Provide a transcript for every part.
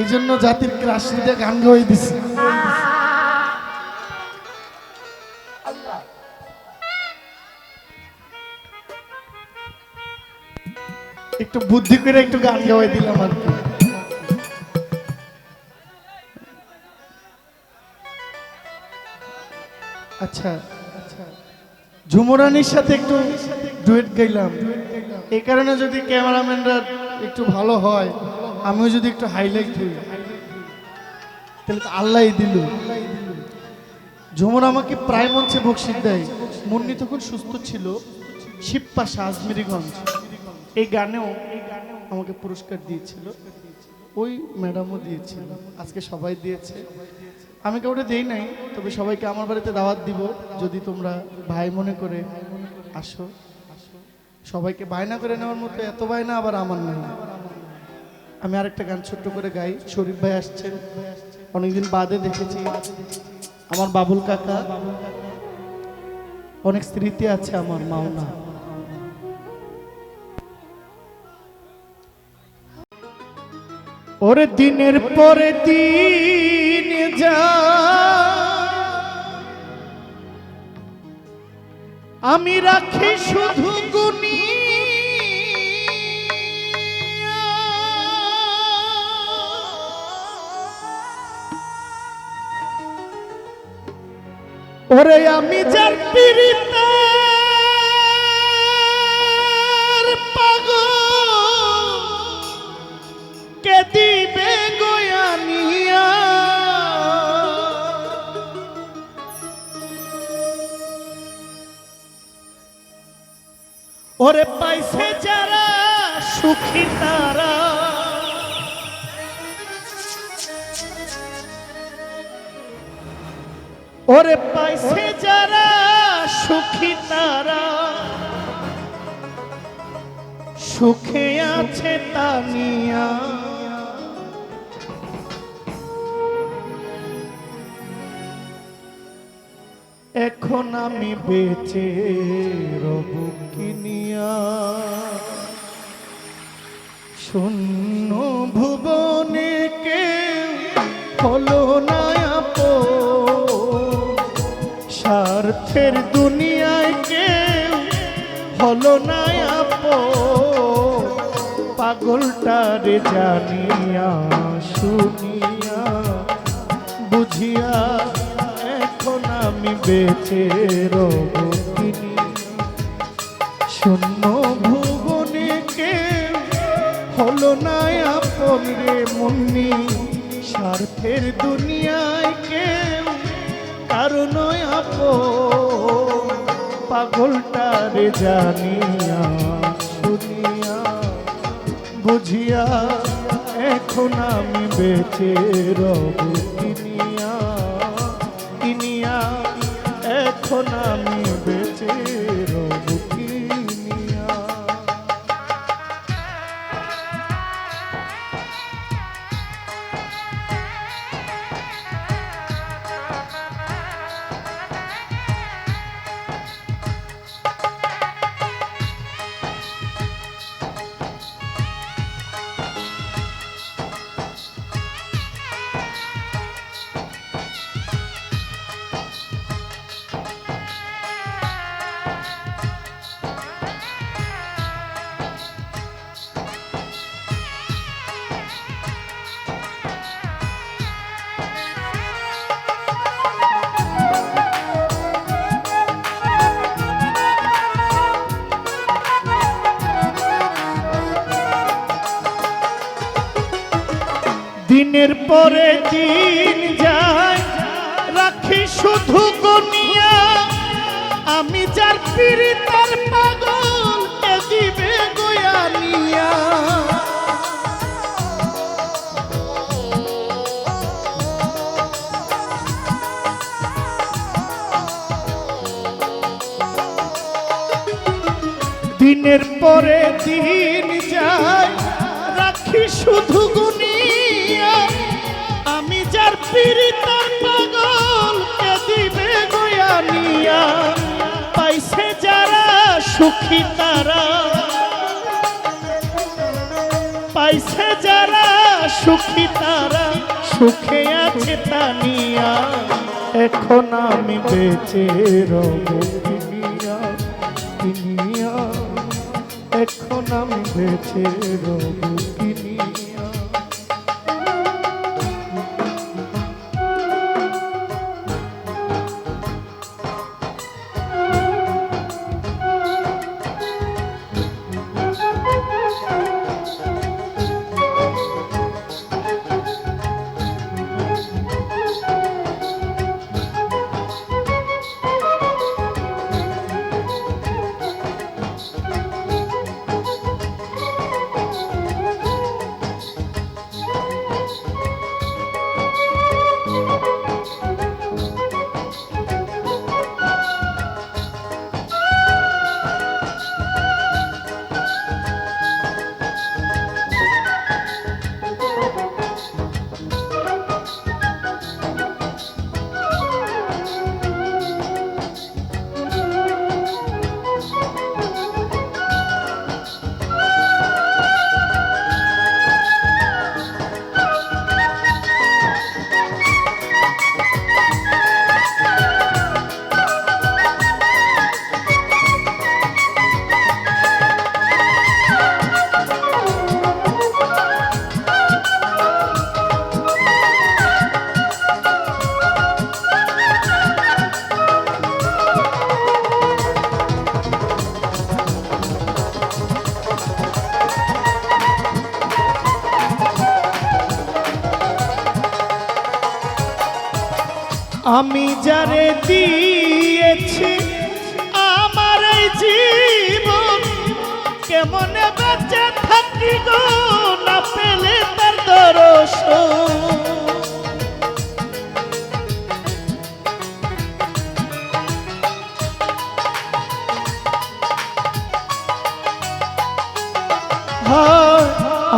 এই জন্য জাতির ক্রাশিতে গান গাই দিছি। একটু বুদ্ধি করে একটু গান গাওয়াই দিলাম আর কি। আচ্ছা ঝুমরানির সাথে একটু ডুয়েট গাইলাম। এই কারণে যদি ক্যামেরাম্যানরা একটু ভালো হয়। আমিও যদি একটু হাইলাইট হই তাহলে তো আল্লাহ দিল। ঝুমর আমাকে প্রায় মঞ্চে বকশিস দেয়। মুন্নি তখন সুস্থ ছিল। শিবপাশা আজমিরিগঞ্জ এই গানেও আমাকে পুরস্কার দিয়েছিল। ওই ম্যাডামও দিয়েছিল। আজকে সবাই দিয়েছে। আমি কাউকে দেই নাই, তবে সবাইকে আমার বাড়িতে দাওয়াত দিব। যদি তোমরা ভাই মনে করে আসো। সবাইকে বায়না করে নেওয়ার মতো এত বায়না আবার আমার নাই। আমি আরেকটা গান ছোট্ট করে গাই। শরীফ ভাই আসছেন। অনেকদিন বাদে দেখেছি। আমার বাবুল কাকা। অনেক স্মৃতি আছে আমার মাওনা। ওরে দিনের পরে দিন যা। আমি রাখি শুধু গুনি ওরে আমি যার পাগল। কে দিবে ওরে পাইছে যারা সুখী তারা। ওরে পাইছে যারা সুখী তারা। সুখে আছে তানিয়া এখন আমি বেঁচে রব কিনিয়া শূন্য ভুবনে কে হলো না। স্বার্থের দুনিয়ায় কেউ হলো না আপন। পাগলটারে জানিয়া শুনিয়া বুঝিয়া এখন আমি বেঁচে রব শূন্য ভুবনে কেউ হলো না আপন রে মুন্নি স্বার্থের দুনিয়ায় কেউ কারণ পাগলটা রে জানিয়া, শুনিয়া, বুঝিয়া, এখন আমি বেঁচে রব কিনিয়া কিনিয়া, এখন আমি বেঁচে দিনের পরে দিন যায়। রাখি শুধু গনিয়া আমি যার পিড়ি তার পাগল দিবে গয়ানিয়া দিনের পরে দিন যায়। রাখি শুধু গুনিয়া আমি যার পীড়িতার পাগল কে দিবে গয়ানিয়া পাইছে যারা সুখী তারা। পাইছে যারা সুখী তারা, সুখে আছে তানিয়া এখন আমি বেঁচে রব এখন আমি বেঁচে রব আমি যারে দিয়েছি, আমার এই জীবন কেমনে বেঁচে থাকি গো না পেলে তার দর্শন?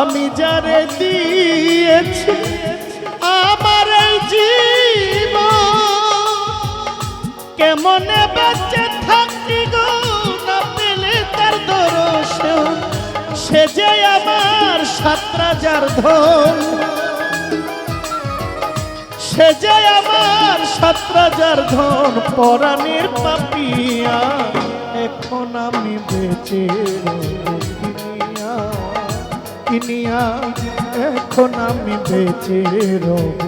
আমি যারে দিয়েছি কেমনে বেঁচে থাকি গো, না পেলে তার দর্শন সে যে আমার সাত রাজার ধন। সে যে আমার সাত রাজার ধন, পরাণের পাপিয়া, এখন আমি বেঁচে কিনিয়া এখন আমি বেঁচে রব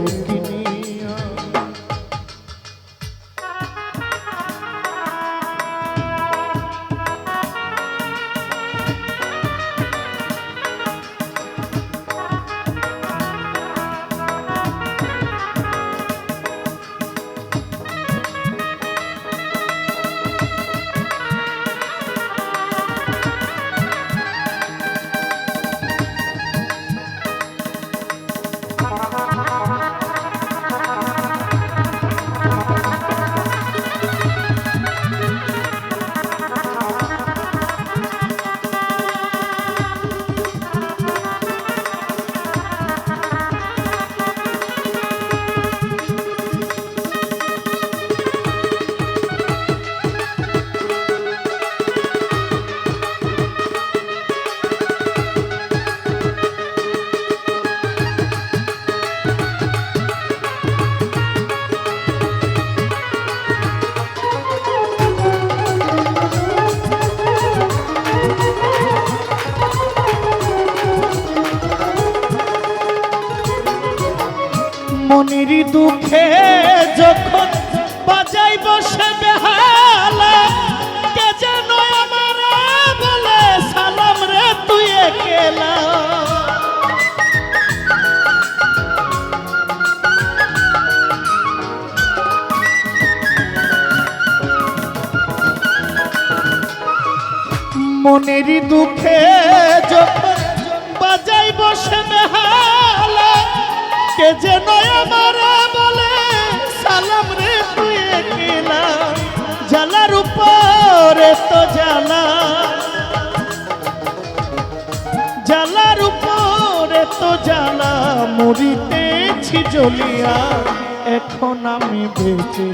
মনের দুঃখে যখন বাজাই বসে বেহালা, কে যেন বলে, সালাম রে তুই একেলা। জালার উপরে তো জালা জালার উপরে তো জালা মরিতেছি জ্বলিয়া এখন আমি বেঁচে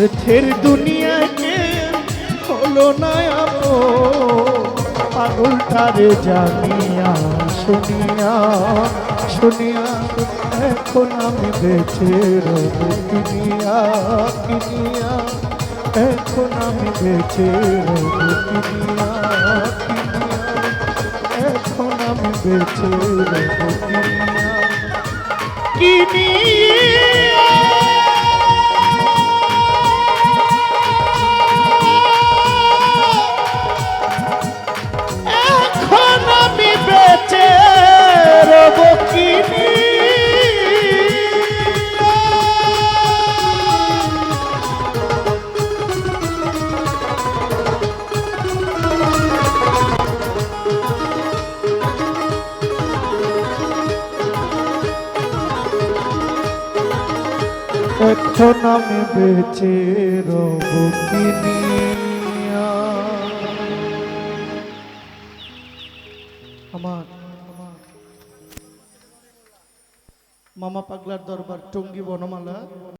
স্বার্থের দুনিয়াকে হলো না পাগলটারে জানিয়া শুনিয়া শুনিয়া এখন আমি বেঁচে রব কিনিয়া এখন আমি বেঁচে রব এখন আমি বেঁচে কিনিয়া। কিনিয়া এখন আমি বেঁচে রব আমার মামা পাগলার দরবার টঙ্গি বনমালা